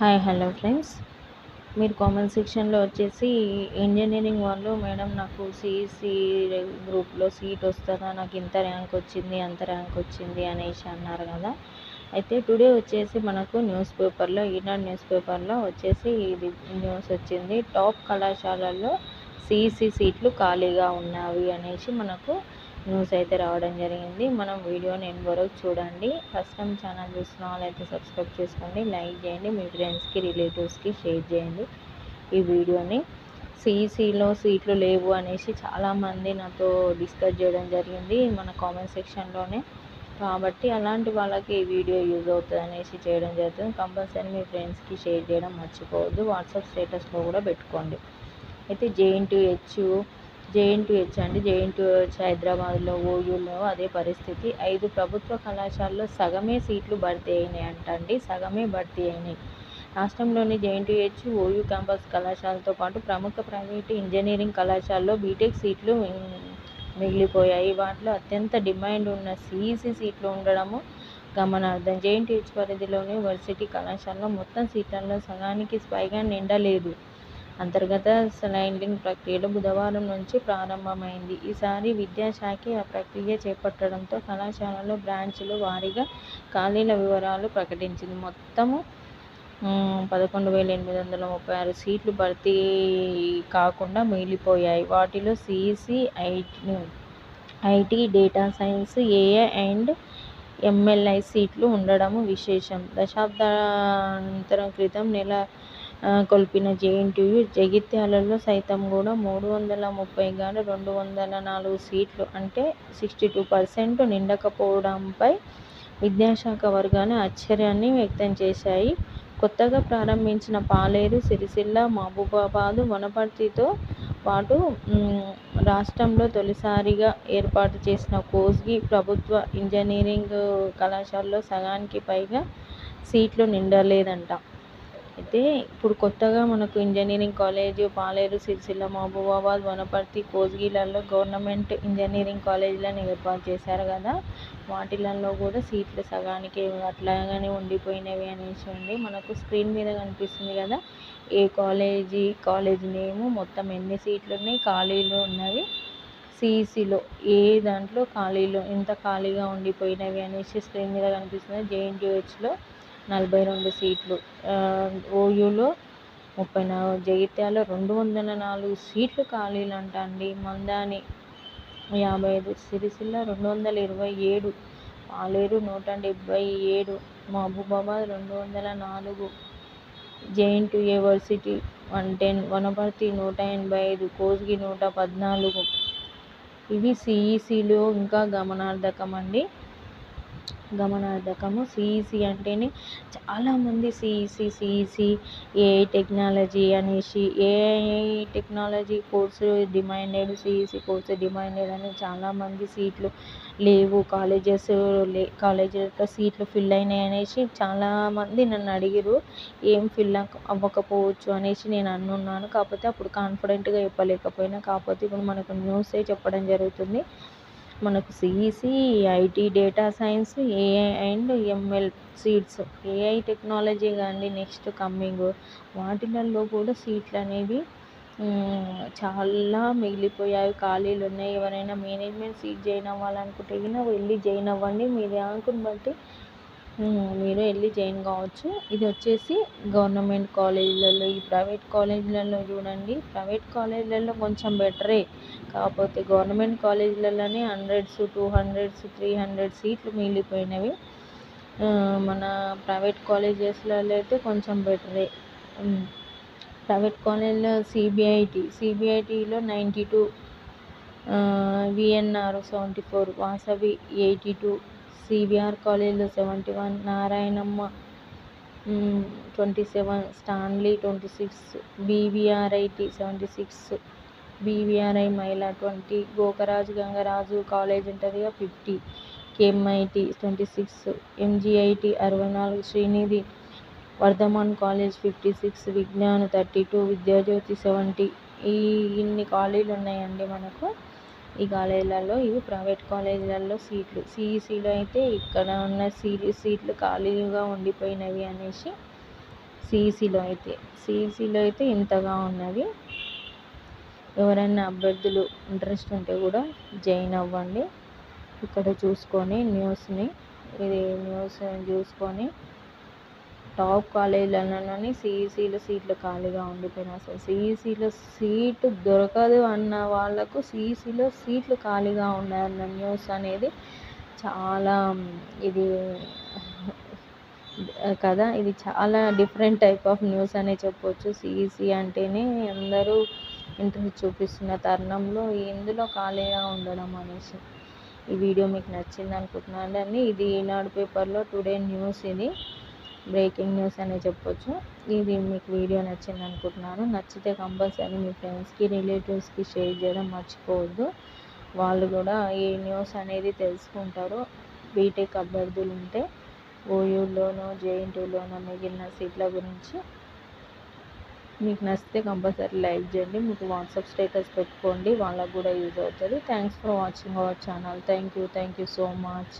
Hi hello friends. మీరు comment సెక్షన్లో వచ్చేసి ఇంజనీరింగ్ వాళ్ళు మేడం నాకు సిఈసి గ్రూప్లో సీట్ వస్తుందా? నాకు ఇంత ర్యాంక్ వచ్చింది అంత ర్యాంక్ వచ్చింది అనేసి అన్నారు కదా. అయితే టుడే వచ్చేసి మనకు న్యూస్ పేపర్లో ఈనాడు న్యూస్ పేపర్లో వచ్చేసి ఇది న్యూస్ వచ్చింది. టాప్ కళాశాలల్లో సిఈసి సీట్లు ఖాళీగా ఉన్నవి అనేసి మనకు న్యూస్ అయితే రావడం జరిగింది. మనం వీడియోని ఎండ్ వరకు చూడండి ఫస్ట్ టైం ఛానల్ చూసిన వాళ్ళైతే సబ్స్క్రైబ్ చేసుకోండి లైక్ చేయండి మీ ఫ్రెండ్స్కి రిలేటివ్స్కి షేర్ చేయండి. ఈ వీడియోని సిఈసిలో సీట్లు లేవు అనేసి చాలామంది నాతో డిస్కస్ చేయడం జరిగింది మన కామెంట్ సెక్షన్లోనే. కాబట్టి అలాంటి వాళ్ళకి ఈ వీడియో యూజ్ అవుతుంది అనేసి చేయడం జరుగుతుంది. కంపల్సరీ మీ ఫ్రెండ్స్కి షేర్ చేయడం మర్చిపోవద్దు. వాట్సాప్ స్టేటస్లో కూడా పెట్టుకోండి. అయితే జేఎన్టీహెచ్ జేఎన్టీహెచ్ అండి. జేఎన్టీహెచ్ హైదరాబాద్లో ఓయూలో అదే పరిస్థితి. ఐదు ప్రభుత్వ కళాశాలలో సగమే సీట్లు భర్తీ అయినాయి అంటండి సగమే భర్తీ అయినాయి. రాష్ట్రంలోని జేఎన్టీహెచ్ ఓయూ క్యాంపస్ కళాశాలతో పాటు ప్రముఖ ప్రైవేటు ఇంజనీరింగ్ కళాశాలలో బీటెక్ సీట్లు మిగిలిపోయాయి. వాటిలో అత్యంత డిమాండ్ ఉన్న సిఈసి సీట్లు ఉండడము గమనార్థం జేఎన్టీహెచ్ పరిధిలోని వర్సిటీ కళాశాలలో మొత్తం సీట్లలో సగానికి పైగా నిండలేదు. అంతర్గత స్లైడింగ్ ప్రక్రియలు బుధవారం నుంచి ప్రారంభమైంది. ఈసారి విద్యాశాఖ ఆ ప్రక్రియ చేపట్టడంతో కళాశాలలో బ్రాంచ్లు వారీగా ఖాళీల వివరాలు ప్రకటించింది. మొత్తము పదకొండు వేల ఎనిమిది వందల ముప్పై ఆరు సీట్లు భర్తీ కాకుండా మిగిలిపోయాయి. వాటిలో CEC IT IT data science AI and ML సీట్లు ఉండడం విశేషం. దశాబ్దాంతరం క్రితం నెల కొల్పిన జేఎన్టీయు జగిత్యాలలో సైతం కూడా మూడు వందల ముప్పై గాను రెండు వందల నాలుగు సీట్లు అంటే సిక్స్టీ టూ పర్సెంట్ నిండకపోవడంపై విద్యాశాఖ వర్గాలు ఆశ్చర్యాన్ని వ్యక్తం చేశాయి. కొత్తగా ప్రారంభించిన పాలేరు సిరిసిల్ల మహబూబాబాదు వనపర్తితో పాటు రాష్ట్రంలో తొలిసారిగా ఏర్పాటు చేసిన కోస్గి ప్రభుత్వ ఇంజనీరింగ్ కళాశాలలో సగానికి పైగా సీట్లు నిండలేదంట. అయితే ఇప్పుడు కొత్తగా మనకు ఇంజనీరింగ్ కాలేజ్ పాలేరు సిరిసిల్ల మహబూబాబాద్ వనపర్తి కోస్గిలలో గవర్నమెంట్ ఇంజనీరింగ్ కాలేజీలను ఏర్పాటు చేశారు కదా. వాటిలలో కూడా సీట్లు సగానికి అట్లాగానే ఉండిపోయినవి అనేసి ఉంది. మనకు స్క్రీన్ మీద కనిపిస్తుంది కదా ఏ కాలేజీ కాలేజ్ నేము మొత్తం ఎన్ని సీట్లు ఉన్నాయి? ఖాళీలు ఉన్నవి? సిఈసిలో ఏ దాంట్లో ఖాళీలు? ఎంత ఖాళీగా ఉండిపోయినవి అనేసి స్క్రీన్ మీద కనిపిస్తుంది. జేఎన్టీహెచ్లో నలభై రెండు సీట్లు. ఓయూలో ముప్పై నాలుగు జగిత్యాల రెండు వందల నాలుగు సీట్లు ఖాళీలు అంట అండి మందాని యాభై ఐదు సిరిసిల్ల రెండు వందల ఇరవై ఏడు పాలేరు నూట డెబ్బై ఏడు మహబూబాబాద్ రెండు వందల నాలుగు JNT university one ten Wanaparthy నూట ఎనభై ఐదు కోస్గి నూట పద్నాలుగు. ఇవి సిఈసిలో ఇంకా గమనార్థకం అండి గమనార్థకము సిఈసి అంటేనే చాలామంది సిఈసి సిఈసి ఏఐ టెక్నాలజీ అనేసి AI technology course demanded CEC course demanded అని చాలామంది సీట్లు లేవు. కాలేజెస్ లే కాలేజెస్లో సీట్లు ఫిల్ అయినాయి అనేసి చాలామంది నన్ను అడిగిరు ఏం ఫిల్ అవ్వకపోవచ్చు అనేసి నేను అనున్నాను. కాకపోతే అప్పుడు కాన్ఫిడెంట్గా చెప్పలేకపోయినా. కాకపోతే ఇప్పుడు మనకు న్యూసే చెప్పడం జరుగుతుంది. మనకు CEC IT data science AI and ML seats AI technology కానీ నెక్స్ట్ కమ్మింగ్. వాటిలలో కూడా సీట్లు అనేవి చాలా మిగిలిపోయాయి. ఖాళీలు ఉన్నాయి. ఎవరైనా మేనేజ్మెంట్ సీట్ జాయిన్ అవ్వాలనుకుంటే గిన వెళ్ళి జాయిన్ అవ్వండి. మీ ర్యాంకుని బట్టి మీరు వెళ్ళి జాయిన్ కావచ్చు. ఇది వచ్చేసి గవర్నమెంట్ కాలేజీలలో ఈ ప్రైవేట్ కాలేజీలలో చూడండి. ప్రైవేట్ కాలేజీలలో కొంచెం బెటరే. కాకపోతే government కాలేజీలలోనే hundreds two hundreds three hundred సీట్లు మిగిలిపోయినవి. మన ప్రైవేట్ కాలేజెస్లలో అయితే కొంచెం బెటరే. ప్రైవేట్ కాలేజీలో CBIT సిబిఐటిలో ninety two VNR seventy four Vasavi eighty two CVR కాలేజ్లో seventy one Narayanamma twenty seven Stanley twenty six BVRIT seventy six BVRI మహిళా ట్వంటీ గోకరాజు గంగరాజు కాలేజ్ ఉంటుందిగా fifty KMIT twenty six MGIT అరవై నాలుగు Sreenidhi Vardhaman college fifty six Vignan thirty two Vidyajyothi seventy. ఈ ఇన్ని కాలేజీలు ఉన్నాయండి మనకు. ఈ కాలేజీలలో ఇవి ప్రైవేట్ కాలేజీలలో సీట్లు. సిఈసిలో అయితే ఇక్కడ ఉన్న సీ సీట్లు ఖాళీగా ఉండిపోయినవి అనేసి సిఈసిలో అయితే సిఈసిలో అయితే ఇంతగా ఉన్నది ఎవరైనా అభ్యర్థులు ఇంట్రెస్ట్ ఉంటే కూడా జాయిన్ అవ్వండి. ఇక్కడ చూసుకొని న్యూస్ని ఇది న్యూస్ చూసుకొని టాప్ కాలేజీలలోని సిఈసిలో సీట్లు ఖాళీగా ఉండిపోయినాయి అసలు సిఈసిలో సీటు దొరకదు అన్న వాళ్ళకు సిఈసిలో సీట్లు ఖాళీగా ఉన్నాయన్న న్యూస్ అనేది చాలా ఇది కదా ఇది చాలా డిఫరెంట్ టైప్ ఆఫ్ న్యూస్ అనే చెప్పొచ్చు. సిఈసి అంటేనే అందరూ ఇంట్రెస్ట్ చూపిస్తున్న తరుణంలో ఇందులో ఖాళీగా ఉండడం అనేసి ఈ వీడియో మీకు నచ్చింది అనుకుంటున్నాను అండి. ఇది ఈనాడు పేపర్లో టుడే న్యూస్ ఇది. బ్రేకింగ్ న్యూస్ అనే చెప్పొచ్చు. ఇది మీకు వీడియో నచ్చింది అనుకుంటున్నాను. నచ్చితే కంపల్సరీ మీ ఫ్రెండ్స్కి రిలేటివ్స్కి షేర్ చేయడం మర్చిపోవద్దు. వాళ్ళు కూడా ఈ న్యూస్ అనేది తెలుసుకుంటారు. బీటెక్ అభ్యర్థులు ఉంటే ఓయూలోనో జేఎన్టీలోనో మిగిలిన సీట్ల గురించి మీకు నచ్చితే కంపల్సరీ లైక్ చేయండి. మీకు వాట్సాప్ స్టేటస్ పెట్టుకోండి. వాళ్ళకు కూడా యూజ్ అవుతుంది. Thanks for watching our channel. Thank you. Thank you so much.